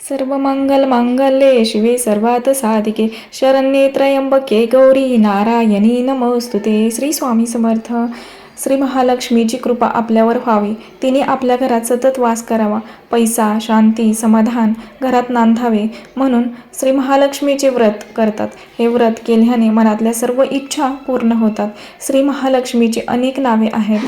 सर्व मंगल मांगल्ये शिवे सर्वात साधिके शरण्ये त्र्यंबके गौरी नारायणी नमोस्तुते श्री स्वामी समर्थ. श्री महालक्ष्मीची कृपा आपल्यावर व्हावी. तिने आपल्या घरात सतत वास करावा. पैसा शांती समाधान घरात नांदावे म्हणून श्री महालक्ष्मीचे व्रत करतात. हे व्रत केल्याने मनातल्या सर्व इच्छा पूर्ण होतात. श्री महालक्ष्मीची अनेक नावे आहेत.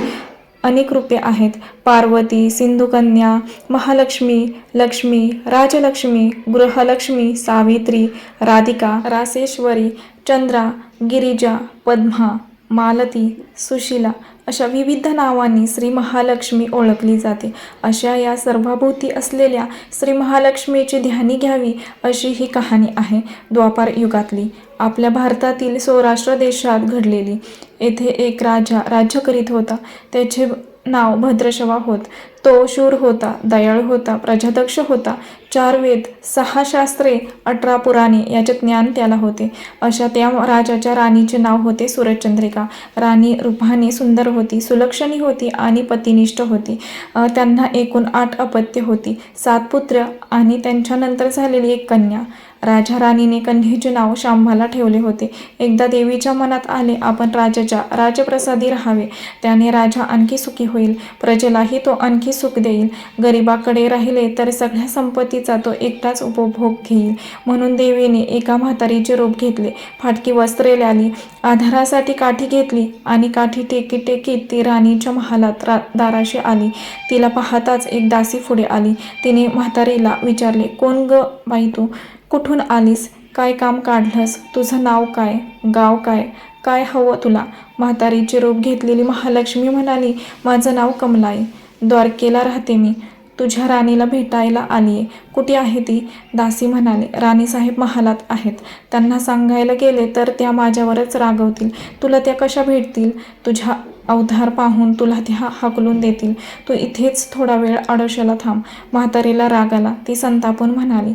अनेक रूपे आहेत. पार्वती सिंधुकन्या महालक्ष्मी लक्ष्मी राजलक्ष्मी गृहलक्ष्मी सावित्री राधिका रासेश्वरी चंद्रा गिरिजा पद्मा मालती सुशिला अशा विविध नावांनी श्री महालक्ष्मी ओळखली जाते. अशा या सर्वाभोवती असलेल्या श्री महालक्ष्मीची ध्यानी घ्यावी अशी ही कहाणी आहे द्वापार युगातली. आपल्या भारतातील सौराष्ट्र देशात घडलेली. येथे एक राजा राज्य करीत होता. त्याचे नाव भद्रशवा होत. तो शूर होता दयाळ होता प्रजादक्ष होता. चार वेद सहा शास्त्रे अठरा पुराणे याचे ज्ञान त्याला होते. अशा त्या राजाच्या राणीचे नाव होते सूरजचंद्रिका. राणी रूपाने सुंदर होती सुलक्षणी होती आणि पतिनिष्ठ होती. त्यांना एकूण आठ अपत्य होती. सात पुत्र आणि त्यांच्यानंतर झालेली एक कन्या. राजा राणीने कन्हेचे नाव शांभाला ठेवले होते. एकदा देवीच्या मनात आले आपण राजाच्या राजप्रसादी राहावे. त्याने राजा आणखी सुखी होईल. प्रजेलाही तो आणखी सुख देईल. गरिबाकडे राहिले तर सगळ्या संपत्तीचा तो एकटाच उपभोग घेईल. म्हणून देवीने एका म्हातारीचे रूप घेतले. फाटकी वस्त्रे ल्याली आधारासाठी काठी घेतली आणि काठी टेकी टेकी ती राणीच्या महालात रा दाराशी आली. तिला पाहताच एक दासी पुढे आली. तिने म्हातारीला विचारले कोण ग बाई तू? कुठून आलीस? काय काम काढलंस? तुझं नाव काय? गाव काय? काय हवं तुला? म्हातारीचे रूप घेतलेली महालक्ष्मी म्हणाली माझं नाव कमलाई. द्वारकेला राहते मी. तुझ्या राणीला भेटायला आली आहे कुठे आहे ती? दासी म्हणाले. राणीसाहेब महालात आहेत. त्यांना सांगायला गेले तर त्या माझ्यावरच रागवतील. तुला त्या कशा भेटतील? तुझ्या अवधार पाहून तुला त्या हाकलून देतील. तू इथेच थोडा वेळ अडोशाला थांब. म्हातारीला राग आला. ती संतापून म्हणाली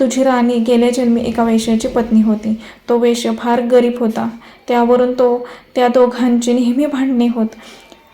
तुझी राणी गेल्या जन्मी एका वेश्याची पत्नी होती. तो वेश्य फार गरीब होता. त्यावरून तो त्या दोघांची नेहमी भांडणे होत.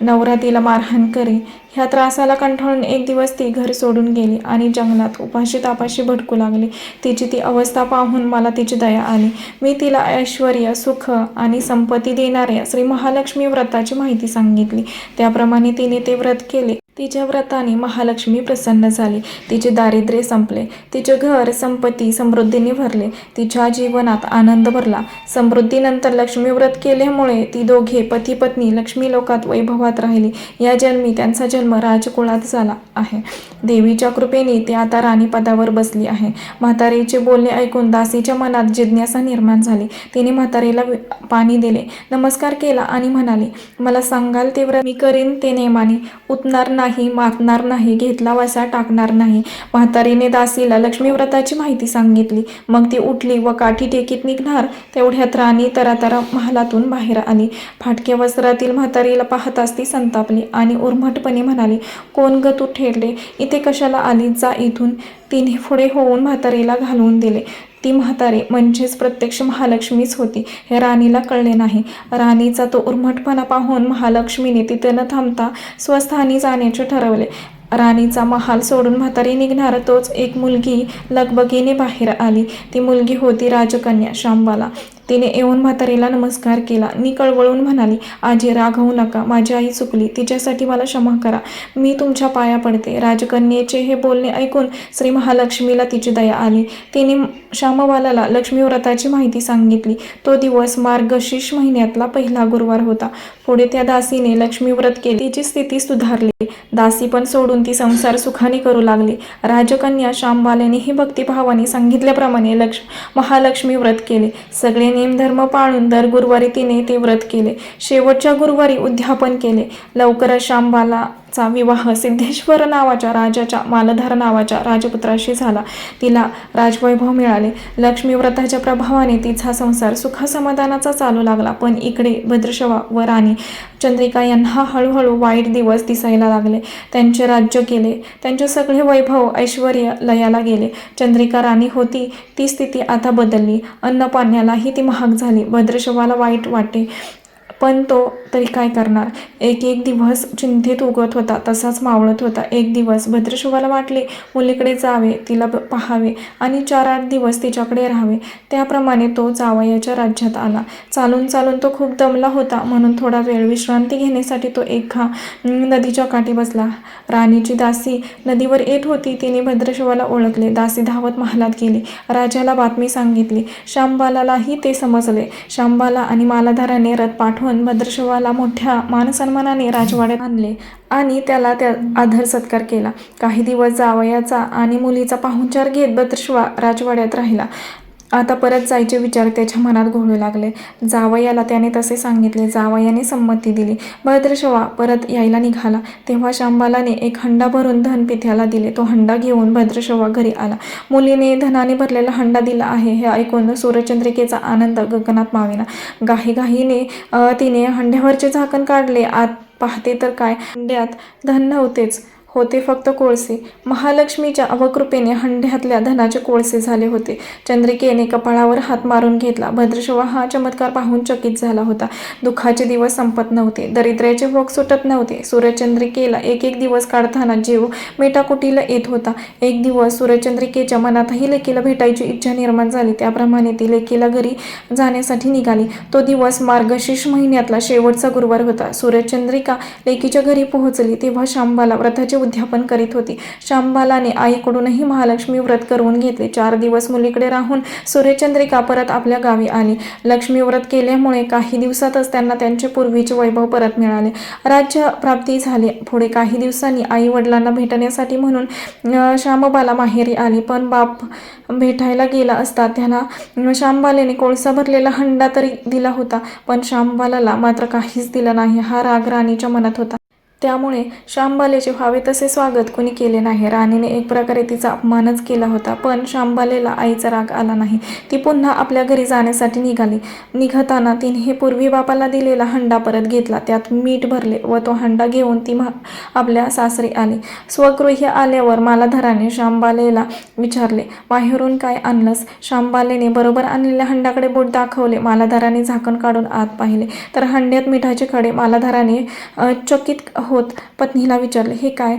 नवरा तिला मारहाण करे. ह्या त्रासाला कंठाळून एक दिवस ती घर सोडून गेली आणि जंगलात उपाशी तापाशी भटकू लागली. तिची ती अवस्था पाहून मला तिची दया आली. मी तिला ऐश्वर सुख आणि संपत्ती देणाऱ्या श्री महालक्ष्मी व्रताची माहिती सांगितली. त्याप्रमाणे तिने ते व्रत केले. तिच्या व्रताने महालक्ष्मी प्रसन्न झाली. तिचे दारिद्र्य संपले. तिचे घर संपत्ती समृद्धीने भरले. तिच्या जीवनात आनंद भरला. समृद्धीनंतर लक्ष्मी व्रत केल्यामुळे ती दोघे पती पत्नी लक्ष्मी लोकात वैभवात राहिली. या जन्मी त्यांचा जन्म राजकुळात झाला आहे. देवीच्या कृपेने ती आता राणीपदावर बसली आहे. म्हातारीचे बोलणे ऐकून दासीच्या मनात जिज्ञासा निर्माण झाली. तिने म्हातारीला पाणी दिले. नमस्कार केला आणि म्हणाले मला सांगाल ते व्रत मी करीन ते नेमाने. उतणार नाही मातणार नाही घेतला वसा टाकणार नाही. म्हातारीने दासीला लक्ष्मीव्रताची माहिती सांगितली. मग ती उठली व काठी टेकीत निघणार. तेवढ्यात राणी तरातरा महालातून बाहेर आली. फाटक्या वस्त्रातील म्हातारीला पाहताच ती संतापली आणि उर्मटपणे म्हणाली कोण ग तू ठेरले? इथे कशाला आली जा इथून. तिने पुढे होऊन म्हातारीला घालवून दिले. ती म्हातारी म्हणजेच प्रत्यक्ष महालक्ष्मीच होती. हे राणीला कळले नाही. राणीचा तो उर्मटपणा पाहून महालक्ष्मीने तिथे न थांबता स्वस्थानी जाण्याचे ठरवले. राणीचा महाल सोडून म्हातारी निघणार तोच एक मुलगी लगबगीने बाहेर आली. ती मुलगी होती राजकन्या शांबाला तिने येऊन म्हातारीला नमस्कार केला. मी कळवळून म्हणाली आजी रागवू नका. माझी आई चुकली. तिच्यासाठी मला क्षमा करा. मी तुमच्या पाया पडते. राजकन्येचे हे बोलणे ऐकून श्री महालक्ष्मीला तिची दया आली. तिने श्यामबालाला लक्ष्मी व्रताची माहिती सांगितली. तो दिवस मार्गशीर्ष महिन्यातला पहिला गुरुवार होता. पुढे त्या दासीने लक्ष्मी व्रत केले. तिची स्थिती सुधारली. दासी पण सोडून ती संसार सुखाने करू लागली. राजकन्या श्यामबालेनेही भक्तिभावाने सांगितल्याप्रमाणे लक्ष महालक्ष्मी व्रत केले. सगळ्यांनी नेमधर्म पाळून दर गुरुवारी तिने ते व्रत केले. शेवटच्या गुरुवारी उद्यापन केले. लवकरच शांबाला चा विवाह सिद्धेश्वर नावाच्या राजाच्या मालधार नावाच्या राजपुत्राशी झाला. तिला राजवैभव मिळाले. लक्ष्मीव्रताच्या प्रभावाने तिचा संसार सुखासमाधानाचा चालू लागला. पण इकडे भद्रशवा व राणी चंद्रिका यांना हळूहळू वाईट दिवस दिसायला लागले. त्यांचे राज्य केले त्यांचे सगळे वैभव ऐश्वर लयाला गेले. चंद्रिका राणी होती. ती स्थिती आता बदलली. अन्न पाण्यालाही ती महाग झाली. भद्रशवाला वाईट वाटे. पण तो तरी काय करणार? एक एक दिवस चिंतेत उगत होता तसाच मावळत होता. एक दिवस भद्रशिवाला वाटले मुलीकडे जावे तिला पाहावे आणि चार आठ दिवस तिच्याकडे राहावे. त्याप्रमाणे तो जावयाच्या राज्यात आला. चालून चालून तो खूप दमला होता. म्हणून थोडा वेळ विश्रांती घेण्यासाठी तो एका नदीच्या काठी बसला. राणीची दासी नदीवर येत होती तिने भद्रशिवाला ओळखले. दासी धावत महालात गेली. राजाला बातमी सांगितली. शांबालालाही ते समजले. शांबाला आणि मालाधाराने रथ पाठवून भद्रशिवाला मोठ्या मानसन्मानाने राजवाड्यात आणले आणि त्याला त्या आदर सत्कार केला. काही दिवस जावयाचा आणि मुलीचा पाहुणचार घेत भद्रशिवा राजवाड्यात राहिला. आता परत जायचे विचार त्याच्या मनात घोळू लागले. जावयाला त्याने तसे सांगितले. जावयाने संमती दिली. भद्रशवा परत यायला निघाला. तेव्हा शांबालाने एक हंडा भरून धन पिथ्याला दिले. तो हंडा घेऊन भद्रशवा घरी आला. मुलीने धनाने भरलेला हंडा दिला आहे. हे ऐकून सूर्यचंद्रिकेचा आनंद गगनात माविना घाईघाईने तिने हंड्यावरचे झाकण काढले. आत पाहते तर काय? हंड्यात धन नव्हतेच. होते फक्त कोळसे. महालक्ष्मीच्या अवकृपेने हंड्यातल्या धनाचे कोळसे झाले होते. चंद्रिकेने कपाळावर हात मारून घेतला. भद्रशवा हा चमत्कार पाहून चकित झाला होता. दुःखाचे दिवस संपत नव्हते. दरिद्र्याचे भोग सुटत नव्हते. सूर्यचंद्रिकेला एक एक दिवस काढताना जीव मेटाकुटीला येत होता. एक दिवस सूर्यचंद्रिकेच्या मनातही लेकीला भेटायची इच्छा निर्माण झाली. त्याप्रमाणे ती लेकीला घरी जाण्यासाठी निघाली. तो दिवस मार्गशीर्ष महिन्यातला शेवटचा गुरुवार होता. सूर्यचंद्रिका लेकीच्या घरी पोहोचली. तेव्हा शांबाला व्रताचे उद्यापन करीत होती. शांबालाने आईकडूनही महालक्ष्मी व्रत करवून घेतले. चार दिवस मुलीकडे राहून सूर्यचंद्रिका परत आपल्या गावी आली. लक्ष्मी व्रत केल्यामुळे काही दिवसातच त्यांना त्यांचे पूर्वीचे वैभव परत मिळाले. राज्य प्राप्ती झाली. पुढे काही दिवसांनी आई वडिलांना भेटण्यासाठी म्हणून श्यामबाला माहेरी आली. पण बाप भेटायला गेला असता त्यांना श्यामबालेने कोळसा भरलेला हंडा तरी दिला होता. पण श्यामबालाला मात्र काहीच दिलं नाही. हा राग राणीच्या मनात होता. त्यामुळे शांबालेचे व्हावे तसे स्वागत कोणी केले नाही. राणीने एक प्रकारे तिचा अपमानच केला होता पण शांबालेला आईचा राग आला नाही. ती पुन्हा आपल्या घरी जाण्यासाठी निघाली. निघताना तिने हे पूर्वी बापाला दिलेला हंडा परत घेतला. त्यात मीठ भरले व तो हंडा घेऊन ती मा- आपल्या सासरी आली. स्वगृही आल्यावर मालाधराने शांबालेला विचारले माहेरून काय आणलंस? शांबालेने बरोबर आणलेल्या हंडाकडे बोट दाखवले. मालाधराने झाकण काढून आत पाहिले. तर हंड्यात मिठाचे खडे मालाधाराने चकित होत पत्नीला विचारले हे काय?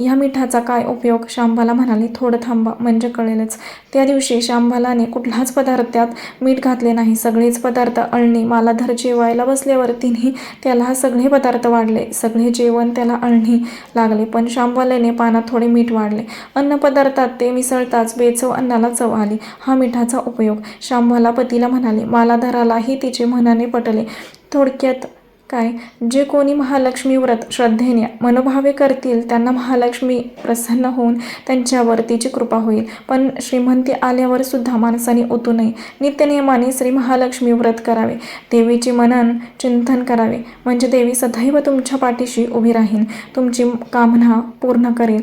ह्या मिठाचा काय उपयोग? शांबाला म्हणाले थोडं थांबा म्हणजे कळेलच. त्या दिवशी शांबालाने कुठलाच पदार्थ त्यात मीठ घातले नाही. सगळेच पदार्थ अळणी मालाधर जेवायला बसल्यावर तिने त्याला सगळे पदार्थ वाढले. सगळे जेवण त्याला अळणी लागले पण शांबालेने पानात थोडे मीठ वाढले. अन्नपदार्थात ते मिसळताच बेचव अन्नाला चव आली. हा मिठाचा उपयोग. शांबाला पतीला म्हणाले मालाधरालाही तिचे मनाने पटले. थोडक्यात काय? जे कोणी महालक्ष्मी व्रत श्रद्धेने मनोभावे करतील त्यांना महालक्ष्मी प्रसन्न होऊन त्यांच्यावर तिची कृपा होईल. पण श्रीमंती आल्यावर सुद्धा माणसाने ओतू नये. नित्यनियमाने श्री महालक्ष्मी व्रत करावे. देवीचे मनन चिंतन करावे. म्हणजे देवी सदैव तुमच्या पाठीशी उभी राहील तुमची कामना पूर्ण करेल.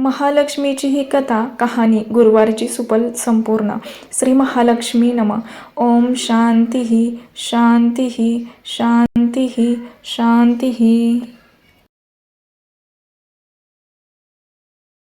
महालक्ष्मीची ही कथा कहाणी गुरुवारची सुपल संपूर्ण. श्री महालक्ष्मी नम. ओम शांती शांती शांती शांती.